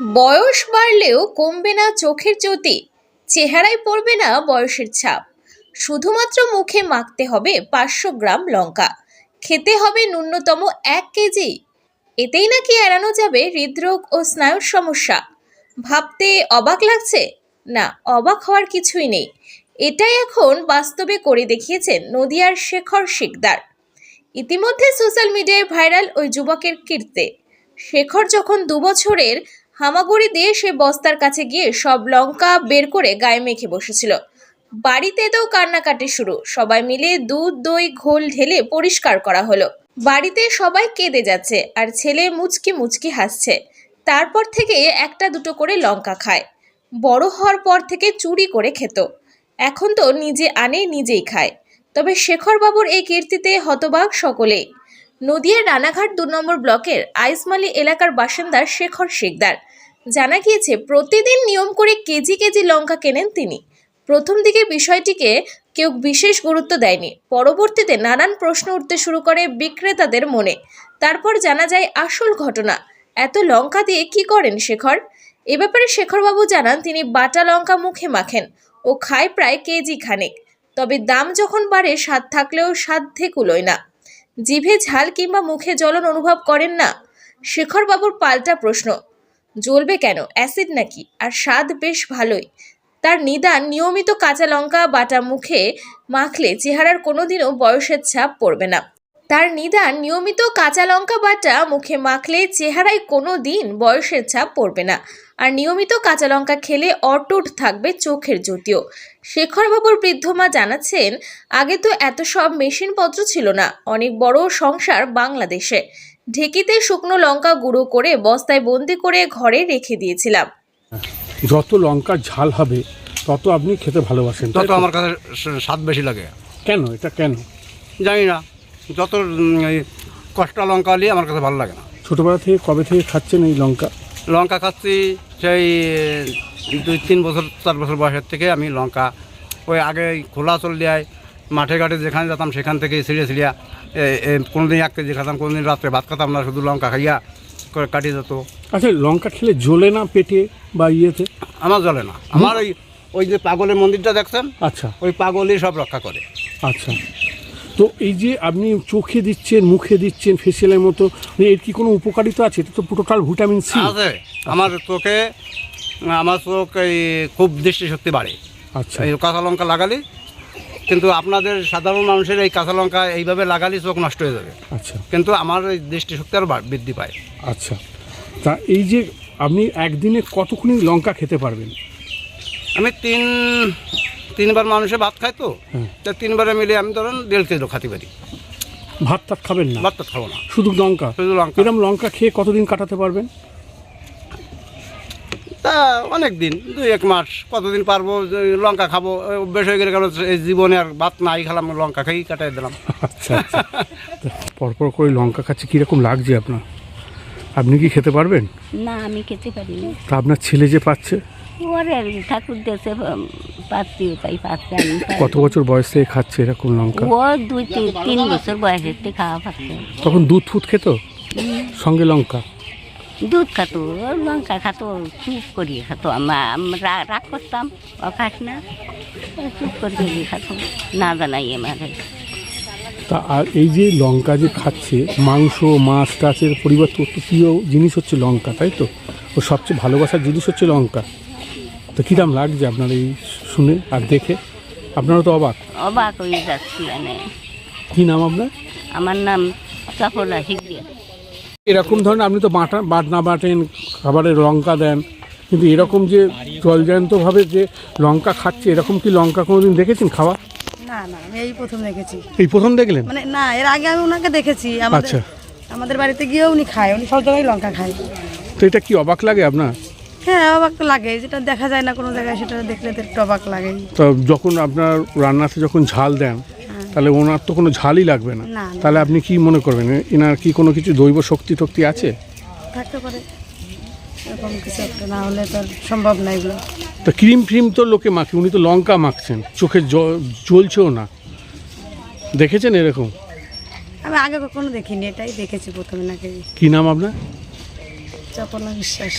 বয়স বাড়লেও কমবে না চোখের জ্যোতি, চেহারায় পড়বে না বয়সের ছাপ। শুধুমাত্র মুখে মাখতে হবে পাঁচশো গ্রাম লঙ্কা। খেতে হবে ন্যূনতম এক কেজি। এতেই নাকি এড়ানো যাবে হৃদরোগ ও স্নায়ুর সমস্যা। ভাবতে অবাক লাগছে? না, অবাক হওয়ার কিছুই নেই। এটাই এখন বাস্তবে করে দেখিয়েছেন নদিয়ার শেখর শিকদার। ইতিমধ্যে সোশ্যাল মিডিয়ায় ভাইরাল ওই যুবকের কীর্তে। শেখর যখন দুবছরের হামাগুড়ি দিয়ে সে বস্তার কাছে গিয়ে সব লঙ্কা বের করে গায়ে মেখে বসেছিল। বাড়িতে তো কান্নাকাটি শুরু। সবাই মিলে দুধ, দই, ঘোল ঢেলে পরিষ্কার করা হলো। বাড়িতে সবাই কেঁদে যাচ্ছে আর ছেলে মুচকি মুচকি হাসছে। তারপর থেকে একটা দুটো করে লঙ্কা খায়। বড় হওয়ার পর থেকে চুরি করে খেত। এখন তো নিজে আনে নিজেই খায়। তবে শেখরবাবুর এই কীর্তিতে হতবাক সকলেই। নদিয়ার রানাঘাট দু নম্বর ব্লকের আইসমালি এলাকার বাসিন্দা শেখর শেখদার জানা গিয়েছে, প্রতিদিন নিয়ম করে কেজি কেজি লঙ্কা কেনেন তিনি। প্রথম দিকে বিষয়টিকে কেউ বিশেষ গুরুত্ব দেয়নি। পরবর্তীতে নানান প্রশ্ন উঠতে শুরু করে বিক্রেতাদের মনে। তারপর জানা যায়, আসল ঘটনা। এত লঙ্কা দিয়ে কি করেন শেখর? এ ব্যাপারে শেখরবাবু জানান, তিনি বাটা লঙ্কা মুখে মাখেন ও খায় প্রায় কেজি খানেক। তবে দাম যখন বাড়ে, স্বাদ থাকলেও সাধ্যে কুলোয় না। জিভে ঝাল কিংবা মুখে জ্বলন অনুভব করেন না? শেখরবাবুর পাল্টা প্রশ্ন। জ্বলবে কেন? অ্যাসিড নাকি? আর স্বাদ বেশ ভালোই। তার নিদান নিয়মিত কাঁচা লঙ্কা বাটা মুখে মাখলে চেহারার কোনোদিনও বয়সের ছাপ পড়বে না। তার নিদান নিয়মিত কাঁচা লঙ্কা বাটা মুখে মাখলে চেহারায় কোনো দিন বয়সের ছাপ পড়বে না। আর নিয়মিত কাঁচা লঙ্কা খেলে অটুট থাকবে চোখের জ্যোতিও শেখরবাবুর বৃদ্ধ মা জানাচ্ছেন আগে তো এত সব মেশিনপত্র ছিল না অনেক বড় সংসার বাংলাদেশে। ঢেকিতে শুকনো লঙ্কা গুঁড়ো করে বস্তায় বন্দি করে ঘরে রেখে দিয়েছিলাম। যত লঙ্কা ঝাল হবে তত আপনি খেতে ভালোবাসেন তত? আমার কাছে স্বাদ বেশি লাগে। কেন? এটা কেন? জানি না। যত কষ্টা লঙ্কা নিয়ে আমার কাছে ভালো লাগে না। ছোটোবেলা থেকে কবে থেকে খাচ্ছেন এই লঙ্কা? লঙ্কা খাচ্ছি সেই দুই তিন বছর চার বছর বয়সের থেকে আমি লঙ্কা ওই আগে খোলা চল দেয় মাঠে ঘাটে যেখানে যেতাম সেখান থেকে ছিঁড়ে ছিঁড়িয়া কোনো দিন এক কেজি খেতাম কোনো দিন রাত্রে ভাত খেতাম না শুধু লঙ্কা খাইয়া করে কাটিয়ে যেত। আচ্ছা লঙ্কা খেলে জ্বলে না পেটে বা ইয়েতে? আমার জ্বলে না। আমার ওই ওই যে পাগলের মন্দিরটা দেখছেন? আচ্ছা। ওই পাগলই সব রক্ষা করে। আচ্ছা। তো এই যে আপনি চোখে দিচ্ছেন মুখে দিচ্ছেন ফেসিয়ালের মতো মানে এর কি কোনো উপকারিতা আছে? এটা তো টোটাল ভিটামিন সি আছে। আমার চোখে আমার চোখ এই খুব দৃষ্টিশক্তি বাড়ে। আচ্ছা। এই কাঁচা লঙ্কা লাগালি কিন্তু আপনাদের সাধারণ মানুষের এই কাঁচা লঙ্কা এইভাবে লাগালে চোখ নষ্ট হয়ে যাবে। আচ্ছা। কিন্তু আমার এই দৃষ্টিশক্তি আরও বৃদ্ধি পায়। আচ্ছা। তা এই যে আপনি একদিনে কতক্ষণ লঙ্কা খেতে পারবেন? আমি তিন তিনবার মানুষে ভাত খাই তো তা তিনবারে মিলে আমি ধরুন দেড় কেজি খাতে পারি। ভাত টাত খাবেন না? ভাত তো খাব না। শুধু লঙ্কা? শুধু লঙ্কা। এরকম লঙ্কা খেয়ে কতদিন কাটাতে পারবেন? তা অনেক দিন দুই এক মাস। কতদিন পারব? লঙ্কা খাব অভ্যেস হয়ে গেলে গেল এই জীবনে আর ভাত নাই খেলাম লঙ্কা খেয়েই কাটাই দিলাম। আচ্ছা আচ্ছা। পরপর করে লঙ্কা খাচ্ছে কীরকম লাগছে আপনার? আপনি কি খেতে পারবেন? না আমি খেতে পারি না তা আপনার ছেলে যে পাচ্ছে? ওরে আর ঠাকুর দেশে পাচ্ছি তাই পাচ্ছে আমি কত বছর বয়স খাচ্ছে এরকম লঙ্কা? ও দুই তিন তিন বছর বয়সের থেকে খাওয়া পাচ্ছে। তখন দুধ ফুট খেত? সঙ্গে লঙ্কা? দুধ খাতো লঙ্কা খাতো চুপ করিয়ে খাতো। আমা- আমরা রাগ করতাম ও খাস না ও চুপ করিয়ে খাতো না জানাই আমাকে। তা আর এই যে লঙ্কা যে খাচ্ছে মাংস মাছ টাচের পরিবর্তে ওর প্রিয় জিনিস হচ্ছে লঙ্কা তাই তো? ও সবচেয়ে ভালোবাসার জিনিস হচ্ছে লঙ্কা। তো কিরাম লাগছে আপনার এই শুনে আর দেখে? আপনারা তো অবাক। অবাক হয়ে যাচ্ছি মানে। কী নাম আপনার? আমার নাম চপলা শিখিয়ে এরকম ধরনের আপনি তো বাটা বাটনা বাটেন খাবারে লঙ্কা দেন কিন্তু এরকম যে জলজান্তভাবে যে লঙ্কা খাচ্ছে এরকম কি লঙ্কা কোনোদিন দেখেছেন খাওয়া? না না আমি এই প্রথম দেখেছি। এই প্রথম দেখলেন? মানে না এর আগে আমি ওনাকে দেখেছি। আমাদের আচ্ছা। আমাদের বাড়িতে গিয়েও উনি খায় উনি সব জায়গায় লঙ্কা খায়। তো এটা কি অবাক লাগে আপনার? হ্যাঁ অবাক লাগে। যেটা দেখা যায় না কোনো জায়গায় সেটা দেখলে তো একটু অবাক লাগে। তো যখন আপনার রান্নাতে যখন ঝাল দেন তাহলে ওনার তো কোনো ঝালই লাগবে না। না, না। তাহলে আপনি কি মনে করবেন? এনার কি কোনো কিছু দৈব শক্তি টক্তি আছে? থাকতে পারে। এরকম কিছু একটা না হলে তো আর সম্ভব না এগুলো। তো ক্রিম ফ্রিম তো লোকে মাখে উনি তো লঙ্কা মাখছেন। চোখে জ- জ্বলছেও না। দেখেছেন এরকম? আমি আগে কখনো দেখিনি এটাই দেখেছি প্রথমে নাকি। কি নাম আপনার? চাপনা বিশ্বাস।